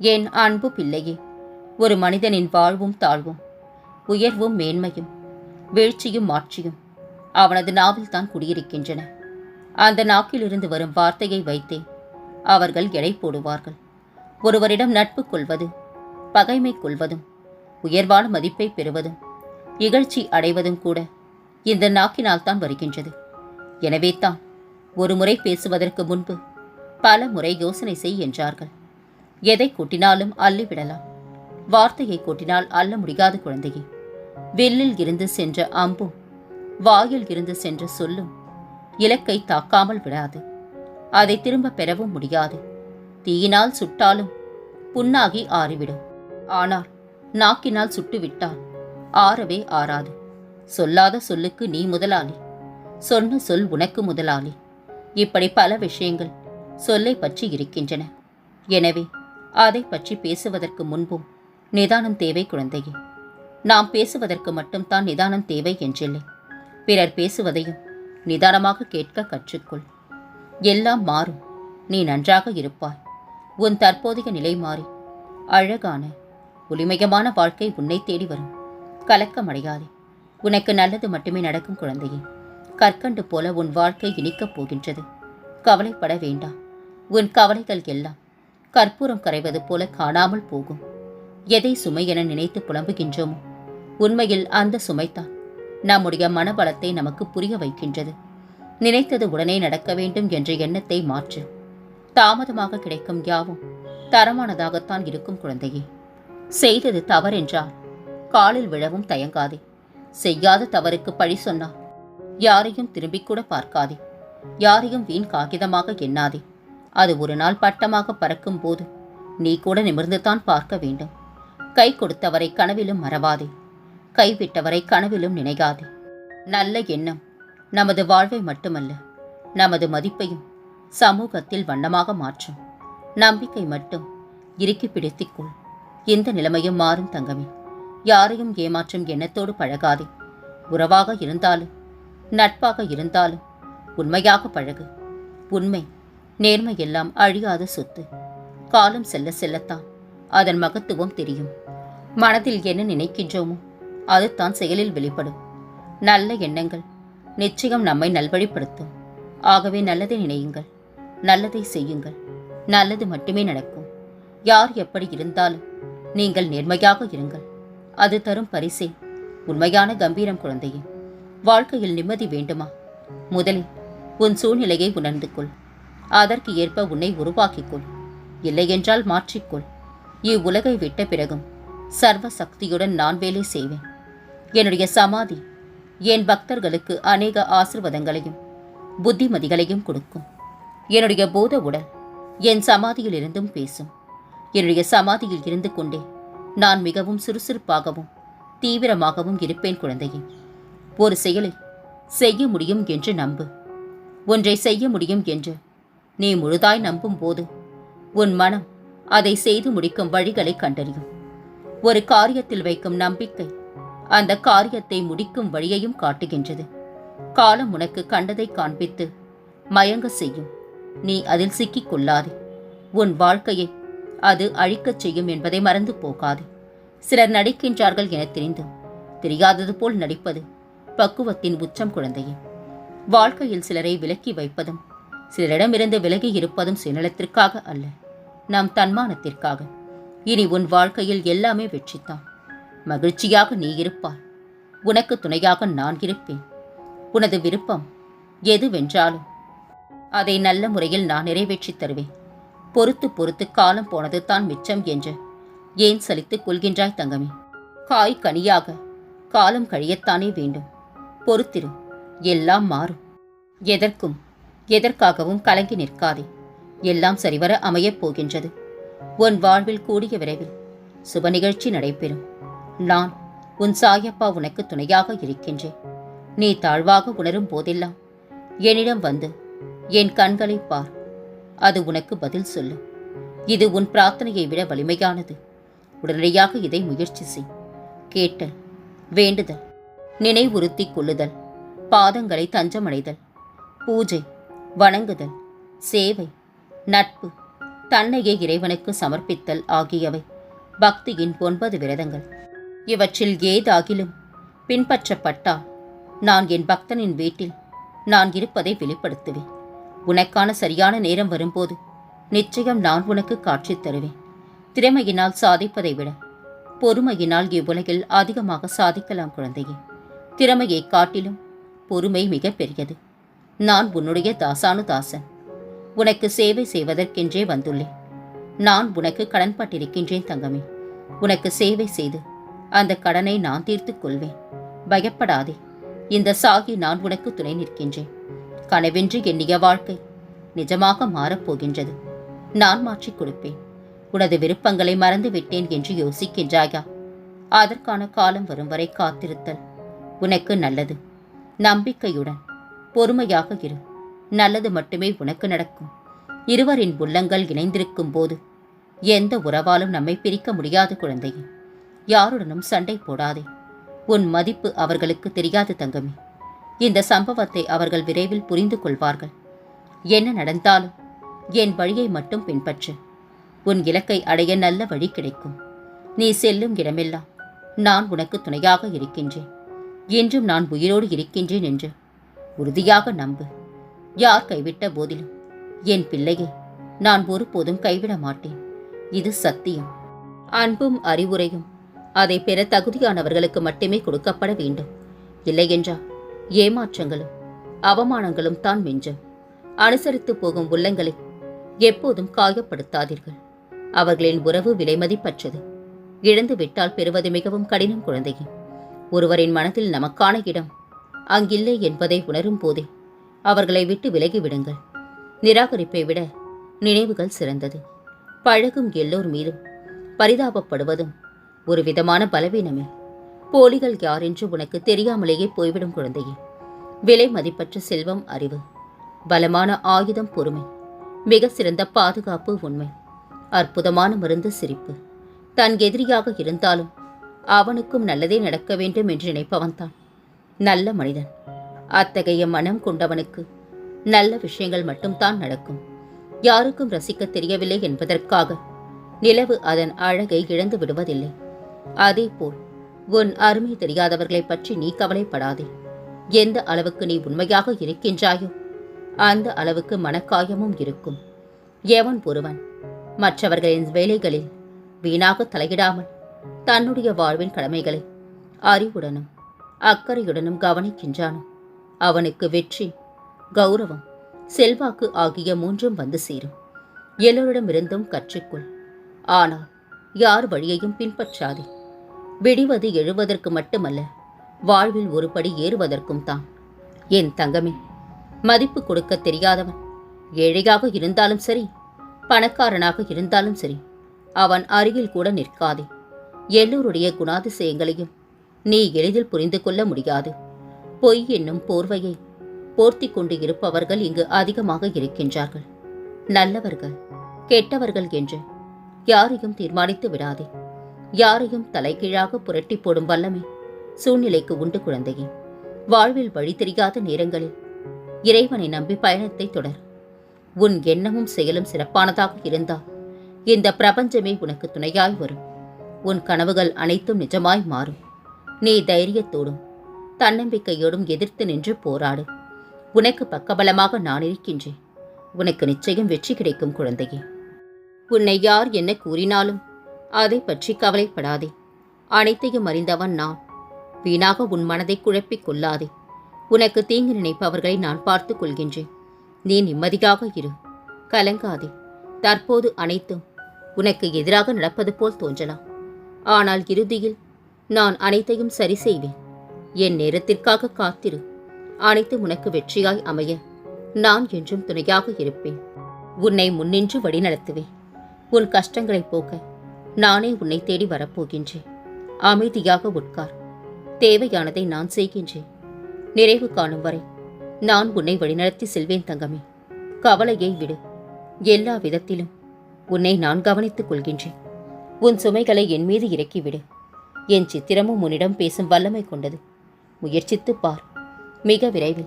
என் அன்பு பிள்ளையே ஒரு மனிதனின் வாழ்வும் தாழ்வும் உயர்வும் மேன்மையும் வீழ்ச்சியும் மாட்சியும் அவனது நாவில்தான் குடியிருக்கின்றன. அந்த நாக்கிலிருந்து வரும் வார்த்தையை வைத்தே அவர்கள் எடை போடுவார்கள். ஒருவரிடம் நட்பு கொள்வது பகைமை கொள்வதும் உயர்வான மதிப்பை பெறுவதும் இகழ்ச்சி அடைவதும் கூட இந்த நாக்கினால் தான் வருகின்றது. எனவே தான் ஒரு முறை பேசுவதற்கு முன்பு பல முறை யோசனை செய் என்றார்கள். எதை கொட்டினாலும் அள்ளிவிடலாம் வார்த்தையை கொட்டினால் அள்ள முடியாத குழந்தையே. வில்லில் இருந்து சென்ற அம்பும் வாயில் இருந்து சென்ற சொல்லும் இலக்கை தாக்காமல் விடாது. அதை திரும்ப பெறவும் முடியாது. தீயினால் சுட்டாலும் புண்ணாகி ஆறிவிடும். ஆனால் நாக்கினால் சுட்டுவிட்டால் ஆறவே ஆறாது. சொல்லாத சொல்லுக்கு நீ முதலாளி. சொன்ன சொல் உனக்கு முதலாளி. இப்படி பல விஷயங்கள் சொல்லை பற்றி இருக்கின்றன. எனவே அதை பற்றி பேசுவதற்கு முன்பும் நிதானம் தேவை குழந்தையே. நாம் பேசுவதற்கு மட்டும்தான் நிதானம் தேவை என்றில்லை. பிறர் பேசுவதையும் நிதானமாக கேட்க கற்றுக்கொள். எல்லாம் மாறும். நீ நன்றாக இருப்பாய். உன் தற்போதைய நிலை மாறி அழகான ஒளிமயமான வாழ்க்கை உன்னை தேடி வரும். கலக்கமடையாதே. உனக்கு நல்லது மட்டுமே நடக்கும் குழந்தையே. கற்கண்டு போல உன் வாழ்க்கை இனிக்கப் போகின்றது. கவலைப்பட வேண்டாம். உன் கவலைகள் எல்லாம் கற்பூரம் கரைவது போல காணாமல் போகும். எதை சுமை என நினைத்து புலம்புகின்றோமோ? உண்மையில் அந்த சுமைதான். நம்முடைய மனபலத்தை நமக்கு புரிய வைக்கின்றது. நினைத்தது உடனே நடக்க வேண்டும் என்ற எண்ணத்தை மாற்று தாமதமாக கிடைக்கும் யாவும் தரமானதாகத்தான் இருக்கும் குழந்தையே. செய்தது தவறென்றால் காலில் விழவும் தயங்காதே. செய்யாத தவறுக்கு பழி சொன்னால் யாரையும் திரும்பிக் கூட பார்க்காதே. யாரையும் வீண் காகிதமாக எண்ணாதே. அது ஒரு நாள் பட்டமாக பறக்கும் போது நீ கூட நிமிர்ந்துதான் பார்க்க வேண்டும். கை கொடுத்தவரை கனவிலும் மறவாதே. கைவிட்டவரை கனவிலும் நினைக்காதே. நல்ல எண்ணம் நமது வாழ்வை மட்டுமல்ல நமது மதிப்பையும் சமூகத்தில் வண்ணமாக மாற்றும். நம்பிக்கை மட்டும் இறுக்கி பிடித்துக்கொள் இந்த நிலைமையும் மாறும் தங்கமே. யாரையும் ஏமாற்றும் எண்ணத்தோடு பழகாதே. உறவாக இருந்தாலும் நட்பாக இருந்தாலும் உண்மையாக பழகு. உண்மை நேர்மையெல்லாம் அழியாத சொத்து. காலம் செல்ல செல்லத்தான். அதன் மகத்துவம் தெரியும். மனதில் என்ன நினைக்கின்றோமோ அதுதான் செயலில் வெளிப்படும். நல்ல எண்ணங்கள் நிச்சயம் நம்மை நல்வழிப்படுத்தும். ஆகவே நல்லதை நினையுங்கள். நல்லதை செய்யுங்கள். நல்லது மட்டுமே நடக்கும். யார் எப்படி இருந்தாலும் நீங்கள் நேர்மையாக இருங்கள். அது தரும் பரிசே. உண்மையான கம்பீரம் குழந்தையே. வாழ்க்கையில் நிம்மதி வேண்டுமா? முதலில் உன் சூழ்நிலையை உணர்ந்து கொள். அதற்கு ஏற்ப உன்னை உருவாக்கிக்கொள். இல்லையென்றால் மாற்றிக்கொள். இவ்வுலகை விட்ட பிறகும் சர்வ சக்தியுடன் நான் வேலை செய்வேன். என்னுடைய சமாதி என் பக்தர்களுக்கு அநேக ஆசிர்வாதங்களையும் புத்திமதிகளையும் கொடுக்கும். என்னுடைய போத உடல் என் சமாதியில் இருந்தும் பேசும். என்னுடைய சமாதியில் இருந்து கொண்டே நான் மிகவும் சுறுசுறுப்பாகவும் தீவிரமாகவும் இருப்பேன் குழந்தையே. ஒரு செயலை செய்ய முடியும் என்று நம்பு. ஒன்றை செய்ய முடியும் என்று நீ முழுதாய் நம்பும் போது உன் மனம் அதை செய்து முடிக்கும் வழிகளை கண்டறியும். ஒரு காரியத்தில் வைக்கும் நம்பிக்கை அந்த காரியத்தை முடிக்கும் வழியையும் காட்டுகின்றது. காலம் உனக்கு கண்டதை காண்பித்து மயங்க செய்யும். நீ அதில் சிக்கிக் கொள்ளாதே. உன் வாழ்க்கையை அது அழிக்கச் செய்யும் என்பதை மறந்து போகாதே. சிலர் நடிக்கின்றார்கள் என தெரிந்து தெரியாதது போல் நடிப்பது பக்குவத்தின் உச்சம் குழந்தையே. வாழ்க்கையில் சிலரை விலக்கி வைப்பதும் சிலரிடமிருந்து விலகி இருப்பதும் சுயநலத்திற்காக அல்ல நம் தன்மானத்திற்காக. இனி உன் வாழ்க்கையில் எல்லாமே வெற்றித்தான் மகிழ்ச்சியாக நீ இருப்பாய். உனக்கு துணையாக நான் இருப்பேன். உனது விருப்பம் எதுவென்றாலும் அதை நல்ல முறையில் நான் நிறைவேற்றித் தருவேன். பொறுத்து பொறுத்து காலம் போனது தான் மிச்சம் என்று ஏன் சலித்துக் கொள்கின்றாய் தங்கமே? காய் கனியாக காலம் கழியத்தானே வேண்டும். பொறுத்திரு எல்லாம் மாறும். எதற்கும் எதற்காகவும் கலங்கி நிற்காதே. எல்லாம் சரிவர அமையப் போகின்றது. உன் வாழ்வில் கூடிய விரைவில் சுப நிகழ்ச்சி நடைபெறும். நான் உன் சாயப்பா உனக்கு துணையாக இருக்கின்றேன். நீ தாழ்வாக உணரும் போதெல்லாம் என்னிடம் வந்து என் கண்களை பார். அது உனக்கு பதில் சொல்லும். இது உன் பிரார்த்தனையை விட வலிமையானது. உடனடியாக இதை முயற்சி செய். கேட்டல் வேண்டுதல் நினைவுறுத்திக் கொள்ளுதல் பாதங்களை தஞ்சமடைதல் பூஜை வணங்குதல் சேவை நட்பு தன்னையே இறைவனுக்கு சமர்ப்பித்தல் ஆகியவை பக்தியின் ஒன்பது விரதங்கள். இவற்றில் ஏதாகிலும் பின்பற்றப்பட்டால் நான் என் பக்தனின் வீட்டில் நான் இருப்பதை வெளிப்படுத்துவேன். உனக்கான சரியான நேரம் வரும்போது நிச்சயம் நான் உனக்கு காட்சி தருவேன். திறமையினால் சாதிப்பதை விட பொறுமையினால் இவ்வுலகில் அதிகமாக சாதிக்கலாம் குழந்தையே. திறமையை காட்டிலும் பொறுமை மிக பெரியது. நான் உன்னுடைய தாசானு தாசன். உனக்கு சேவை செய்வதற்கென்றே வந்துள்ளேன். நான் உனக்கு கடன்பட்டிருக்கின்றேன் தங்கமே. உனக்கு சேவை செய்து அந்த கடனை நான் தீர்த்துக் கொள்வேன். பயப்படாதே. இந்த சாகி நான் உனக்கு துணை நிற்கின்றேன். கனவென்று எண்ணிய வாழ்க்கை நிஜமாக மாறப்போகின்றது. நான் மாற்றிக் கொடுப்பேன். உனது விருப்பங்களை மறந்து விட்டேன் என்று யோசிக்கின்றாயா? அதற்கான காலம் வரும் வரை காத்திருத்தல் உனக்கு நல்லது. நம்பிக்கையுடன் பொறுமையாக இரு. நல்லது மட்டுமே உனக்கு நடக்கும். இருவரின் உள்ளங்கள் இணைந்திருக்கும் போது எந்த உறவாலும் நம்மை பிரிக்க முடியாது குழந்தையே. யாருடனும் சண்டை போடாதே. உன் மதிப்பு அவர்களுக்கு தெரியாது தங்கமே. இந்த சம்பவத்தை அவர்கள் விரைவில் புரிந்து கொள்வார்கள். என்ன நடந்தாலும் என் வழியை மட்டும் பின்பற்று. உன் இலக்கை அடைய நல்ல வழி கிடைக்கும். நீ செல்லும் இடமெல்லாம் நான் உனக்கு துணையாக இருக்கின்றேன். என்றும் நான் உயிரோடு இருக்கின்றேன் என்று உறுதியாக நம்பு. யார் கைவிட்ட போதிலும் என் பிள்ளையை நான் ஒருபோதும் கைவிட மாட்டேன். இது சத்தியம். அன்பும் அறிவுரையும் அதை பெற தகுதியானவர்களுக்கு மட்டுமே கொடுக்கப்பட வேண்டும். இல்லையென்றால் ஏமாற்றங்களும் அவமானங்களும் தான் மிஞ்சும். அனுசரித்து போகும் உள்ளங்களை எப்போதும் காயப்படுத்தாதீர்கள். அவர்களின் உறவு விலைமதிப்பற்றது இழந்து விட்டால் பெறுவது மிகவும் கடினம் குழந்தையே. ஒருவரின் மனதில் நமக்கான இடம் அங்கில்லை என்பதை உணரும் போதே அவர்களை விட்டு விலகி விடுங்கள். நிராகரிப்பை விட நினைவுகள் சிறந்தது. பழகும் எல்லோர் மீதும் பரிதாபப்படுவதும் ஒரு விதமான பலவீனமே. போலிகள் யார் என்று உனக்கு தெரியாமலேயே போய்விடும் குழந்தையே. விலை மதிப்பற்ற செல்வம் அறிவு பலமான ஆயுதம் பொறுமை மிக சிறந்த பாதுகாப்பு உண்மை அற்புதமான மருந்து சிரிப்பு தன் எதிரியாக இருந்தாலும் அவனுக்கும் நல்லதே நடக்க வேண்டும் என்று நினைப்பவன்தான். நல்ல மனிதன். அத்தகைய மனம் கொண்டவனுக்கு நல்ல விஷயங்கள் மட்டும்தான் நடக்கும். யாருக்கும் ரசிக்க தெரியவில்லை என்பதற்காக நிலவு அதன் அழகை இழந்து விடுவதில்லை. அதேபோல் உன் அருமை தெரியாதவர்களை பற்றி நீ கவலைப்படாதே. எந்த அளவுக்கு நீ உண்மையாக இருக்கின்றாயோ அந்த அளவுக்கு மனக்காயமும் இருக்கும். எவன் ஒருவன் மற்றவர்களின் வேலைகளில் வீணாக தலையிடாமல் தன்னுடைய வாழ்வின் கடமைகளை அறிவுடனும் அக்கறையுடனும் கவனிக்கின்றானோ? அவனுக்கு வெற்றி கௌரவம் செல்வாக்கு ஆகிய மூன்றும் வந்து சேரும். எல்லோரிடமிருந்தும் கற்றுக்கொள். ஆனால் யார் வழியையும் பின்பற்றாதே. விடிவது எழுவதற்கு மட்டுமல்ல வாழ்வில் ஒரு படி ஏறுவதற்கும் தான். என் தங்கமே மதிப்பு கொடுக்க தெரியாதவன் ஏழையாக இருந்தாலும் சரி பணக்காரனாக இருந்தாலும் சரி அவன் அருகில் கூட நிற்காதே. எல்லோருடைய குணாதிசயங்களையும் நீ எளிதில் புரிந்து கொள்ள முடியாது. பொய் என்னும் போர்வையை போர்த்தி கொண்டு இருப்பவர்கள் இங்கு அதிகமாக இருக்கின்றார்கள். நல்லவர்கள் கெட்டவர்கள் என்று யாரையும் தீர்மானித்து விடாதே. யாரையும் தலைகீழாக புரட்டி போடும் வல்லமை சூழ்நிலைக்கு உண்டு குழந்தையே. வாழ்வில் வழி தெரியாத நேரங்களில் இறைவனை நம்பி பயணத்தை தொடர். உன் எண்ணமும் செயலும் சிறப்பானதாக இருந்தால் இந்த பிரபஞ்சமே உனக்கு துணையாய் வரும். உன் கனவுகள் அனைத்தும் நிஜமாய் மாறும். நீ தைரியத்தோடும் தன்னம்பிக்கையோடும் எதிர்த்து நின்று போராடு. உனக்கு பக்கபலமாக நான் இருக்கின்றேன். உனக்கு நிச்சயம் வெற்றி கிடைக்கும் குழந்தையே. உன்னை யார் என்ன கூறினாலும் அதை பற்றி கவலைப்படாதே. அனைத்தையும் அறிந்தவன் நான். வீணாக உன் மனதை குழப்பிக் கொள்ளாதே. உனக்கு தீங்கு நினைப்பவர்களை நான் பார்த்துக் கொள்கின்றேன். நீ நிம்மதியாக இரு. கலங்காதே. தற்போது அனைத்தும் உனக்கு எதிராக நடப்பது போல் தோன்றலாம். ஆனால் இறுதியில் நான் அனைத்தையும் சரி செய்வேன். என் நேரத்திற்காக காத்திரு. அனைத்து உனக்கு வெற்றியாய் அமைய. நான் என்றும் துணையாக இருப்பேன். உன்னை முன்னின்று வழிநடத்துவேன். உன் கஷ்டங்களை போக்க நானே உன்னை தேடி வரப்போகின்றேன். அமைதியாக உட்கார். தேவையானதை நான் செய்கின்றேன். நிறைவு காணும் வரை நான் உன்னை வழிநடத்தி செல்வேன் தங்கமே. கவலையை விடு. எல்லா விதத்திலும் உன்னை நான் கவனித்துக் கொள்கின்றேன். உன் சுமைகளை என் மீது இறக்கிவிடு. என் சித்திரமும் உன்னிடம் பேசும் வல்லமை கொண்டது. முயற்சித்துப் பார். மிக விரைவில்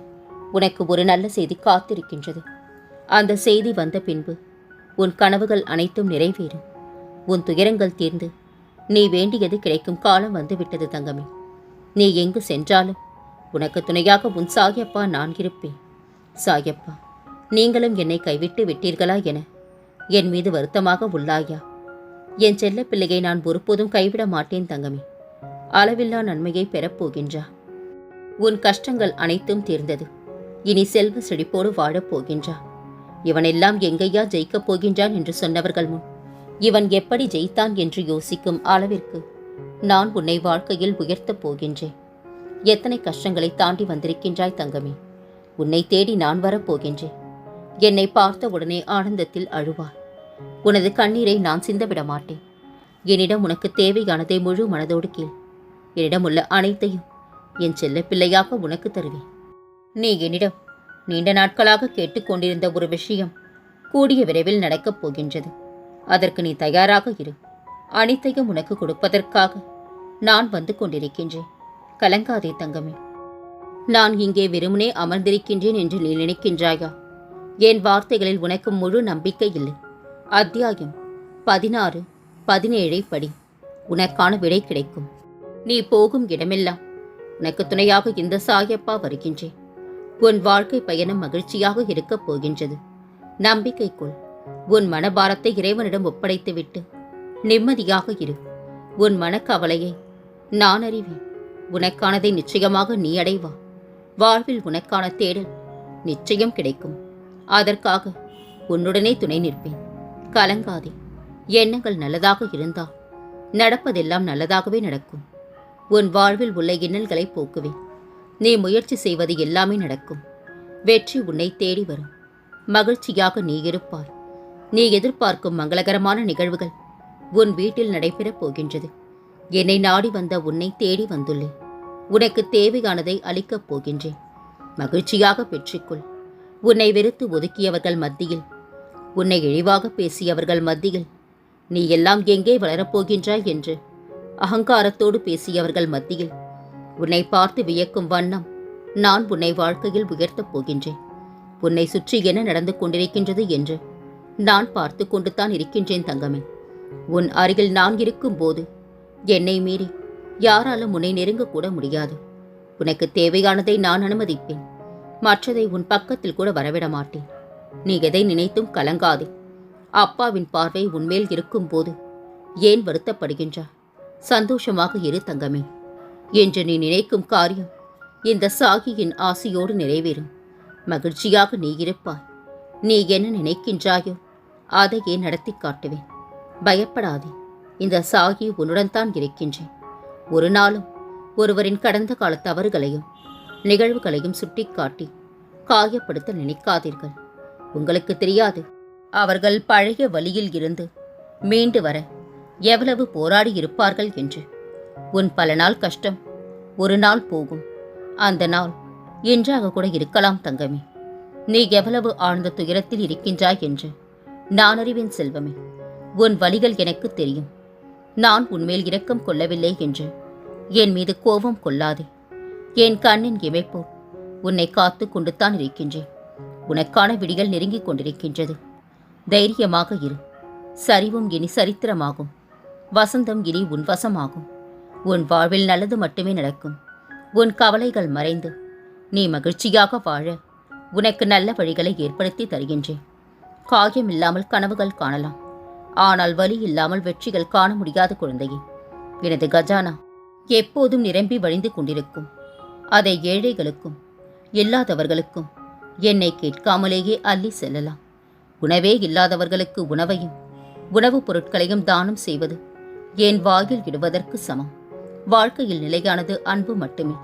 உனக்கு ஒரு நல்ல செய்தி காத்திருக்கின்றது. அந்த செய்தி வந்த பின்பு உன் கனவுகள் அனைத்தும் நிறைவேறும். உன் துயரங்கள் தீர்ந்து நீ வேண்டியது கிடைக்கும் காலம் வந்துவிட்டது தங்கமே. நீ எங்கு சென்றாலும் உனக்கு துணையாக உன் சாயப்பா நான் இருப்பேன். சாயப்பா நீங்களும் என்னை கைவிட்டு விட்டீர்களா என என் மீது வருத்தமாக உள்ளாயா? என் செல்ல பிள்ளையை நான் ஒருபோதும் கைவிட மாட்டேன் தங்கமே. அளவில்லா நன்மையை பெறப்போகின்றா உன் கஷ்டங்கள் அனைத்தும் தீர்ந்தது. இனி செல்வ செழிப்போடு வாழப் போகின்றா. இவனெல்லாம் எங்கையா ஜெயிக்கப் போகின்றான் என்று சொன்னவர்கள் முன். இவன் எப்படி ஜெயித்தான் என்று யோசிக்கும் அளவிற்கு நான் உன்னை வாழ்க்கையில் உயர்த்தப் போகின்றேன். எத்தனை கஷ்டங்களை தாண்டி வந்திருக்கின்றாய் தங்கமே. உன்னை தேடி நான் வரப்போகின்றேன் என்னை பார்த்த உடனே ஆனந்தத்தில் அழுவார் உனது கண்ணீரை நான் சிந்தவிட மாட்டேன் என்னிடம் உனக்கு தேவையானதை முழு மனதோடு கேள். என்னிடம் உள்ள அனைத்தையும் என் செல்ல பிள்ளையாக உனக்கு தருவேன். நீ என்னிடம் நீண்ட நாட்களாக கேட்டுக்கொண்டிருந்த ஒரு விஷயம் கூடிய விரைவில் நடக்கப் போகின்றது. அதற்கு நீ தயாராக இரு. அனைத்தையும் உனக்கு கொடுப்பதற்காக நான் வந்து கொண்டிருக்கின்றேன். கலங்காதே தங்கமே. நான் இங்கே வெறுமனே அமர்ந்திருக்கின்றேன் என்று நீ நினைக்கின்றாயா? என் வார்த்தைகளில் உனக்கு முழு நம்பிக்கை இல்லை. அத்தியாயம் பதினாறு பதினேழை படி உனக்கான விடை கிடைக்கும். நீ போகும் இடமெல்லாம் உனக்கு துணையாக இந்த சாயப்பா வருகின்றேன் உன் வாழ்க்கை பயணம் மகிழ்ச்சியாக இருக்கப் போகின்றது. நம்பிக்கைக்குள் உன் மனபாரத்தை இறைவனிடம் ஒப்படைத்துவிட்டு நிம்மதியாக இரு. உன் மனக்கவலையை நான் அறிவேன். உனக்கானதை நிச்சயமாக நீ அடைவா. வாழ்வில் உனக்கான தேடல் நிச்சயம் கிடைக்கும். அதற்காக உன்னுடனே துணை நிற்பேன். கலங்காதே. எண்ணங்கள் நல்லதாக இருந்தால் நடப்பதெல்லாம் நல்லதாகவே நடக்கும். உன் வாழ்வில் உள்ள இன்னல்களை போக்குவேன். நீ முயற்சி செய்வது எல்லாமே நடக்கும். வெற்றி உன்னை தேடி வரும். மகிழ்ச்சியாக நீ இருப்பாய். நீ எதிர்பார்க்கும் மங்களகரமான நிகழ்வுகள் உன் வீட்டில் நடைபெறப் போகின்றது. என்னை நாடி வந்த உன்னை தேடி வந்துள்ளேன். உனக்கு தேவையானதை அளிக்கப் போகின்றேன். மகிழ்ச்சியாக பெற்றுக்கொள் உன்னை வெறுத்து ஒதுக்கியவர்கள் மத்தியில். உன்னை இழிவாக பேசியவர்கள் மத்தியில். நீ எல்லாம் எங்கே வளரப்போகின்றாய் என்று அகங்காரத்தோடு பேசியவர்கள் மத்தியில் உன்னை பார்த்து வியக்கும் வண்ணம் நான் உன்னை வாழ்க்கையில் உயர்த்தப் போகின்றேன். உன்னை சுற்றி என்ன நடந்து கொண்டிருக்கின்றது என்று நான் பார்த்து கொண்டு தான் இருக்கின்றேன் தங்கமே. உன் அருகில் நான் இருக்கும்போது என்னை மீறி யாராலும் உன்னை நெருங்கக்கூட முடியாது. உனக்கு தேவையானதை நான் அனுமதிப்பேன். மற்றதை உன் பக்கத்தில் கூட வரவிட மாட்டேன். நீ எதை நினைத்தும் கலங்காதே. அப்பாவின் பார்வை உன்மேல் இருக்கும்போது ஏன் வருத்தப்படுகின்றாய்? சந்தோஷமாக இரு தங்கமே. என்று நீ நினைக்கும் காரியம் இந்த சாகியின் ஆசையோடு நிறைவேறும். மகிழ்ச்சியாக நீ இருப்பாய். நீ என்ன நினைக்கின்றாயோ அதையே நடத்தி காட்டுவேன். பயப்படாதே. இந்த சாகி உன்னுடன் தான் இருக்கின்றேன். ஒரு நாளும் ஒருவரின் கடந்த கால தவறுகளையும் நிகழ்வுகளையும் சுட்டிக்காட்டி காயப்படுத்த நினைக்காதீர்கள். உங்களுக்கு தெரியாது அவர்கள் பழைய வழியில் இருந்து மீண்டு வர எவ்வளவு போராடி இருப்பார்கள் என்று. உன் பல நாள் கஷ்டம் ஒரு நாள் போகும். அந்த நாள் என்றாக கூட இருக்கலாம் தங்கமே. நீ எவ்வளவு ஆழ்ந்த துயரத்தில் இருக்கின்றாய் என்று நான் அறிவேன் செல்வமே. உன் வழிகள் எனக்கு தெரியும். நான் உன்மேல் இரக்கம் கொள்ளவில்லை என்று என் மீது கோபம் கொள்ளாதே. என் கண்ணின் இமைப்போ உன்னை காத்து கொண்டுத்தான் இருக்கின்றேன். உனக்கான விடிகள் நெருங்கிக் கொண்டிருக்கின்றது. தைரியமாக இரு. சரிவும் இனி சரித்திரமாகும். வசந்தம் இனி உன் வசமாகும். உன் வாழ்வில் நல்லது மட்டுமே நடக்கும். உன் கவலைகள் மறைந்து நீ மகிழ்ச்சியாக வாழ உனக்கு நல்ல வழிகளை ஏற்படுத்தி தருகின்றேன். காயம் இல்லாமல் கனவுகள் காணலாம். ஆனால் வலி இல்லாமல் வெற்றிகள் காண முடியாத குழந்தையே. எனது கஜானா எப்போதும் நிரம்பி வழிந்து கொண்டிருக்கும். அதை ஏழைகளுக்கும் இல்லாதவர்களுக்கும் என்னை கேட்காமலேயே அள்ளி செல்லலாம். உணவே இல்லாதவர்களுக்கு உணவையும் உணவுப் பொருட்களையும் தானம் செய்வது என் வாயில் இடுவதற்கு சமம்? வாழ்க்கையில் நிலையானது அன்பு மட்டுமே.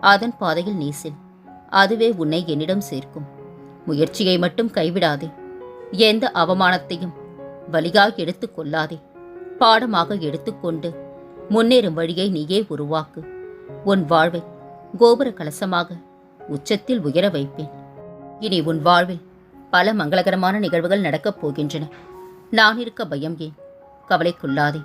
அதன் பாதையில் நீ செல். அதுவே உன்னை என்னிடம் சேர்க்கும். முயற்சியை மட்டும் கைவிடாதே. எந்த அவமானத்தையும் வலியாக எடுத்துக் கொள்ளாதே. பாடமாக எடுத்துக்கொண்டு முன்னேறும் வழியை நீயே உருவாக்கு. உன் வாழ்வை கோபுர கலசமாக உச்சத்தில் உயர வைப்பேன். இனி உன் வாழ்வில் பல மங்களகரமான நிகழ்வுகள் நடக்கப் போகின்றன. நான் இருக்க பயம் ஏன்? கவலைக்குள்ளாதே.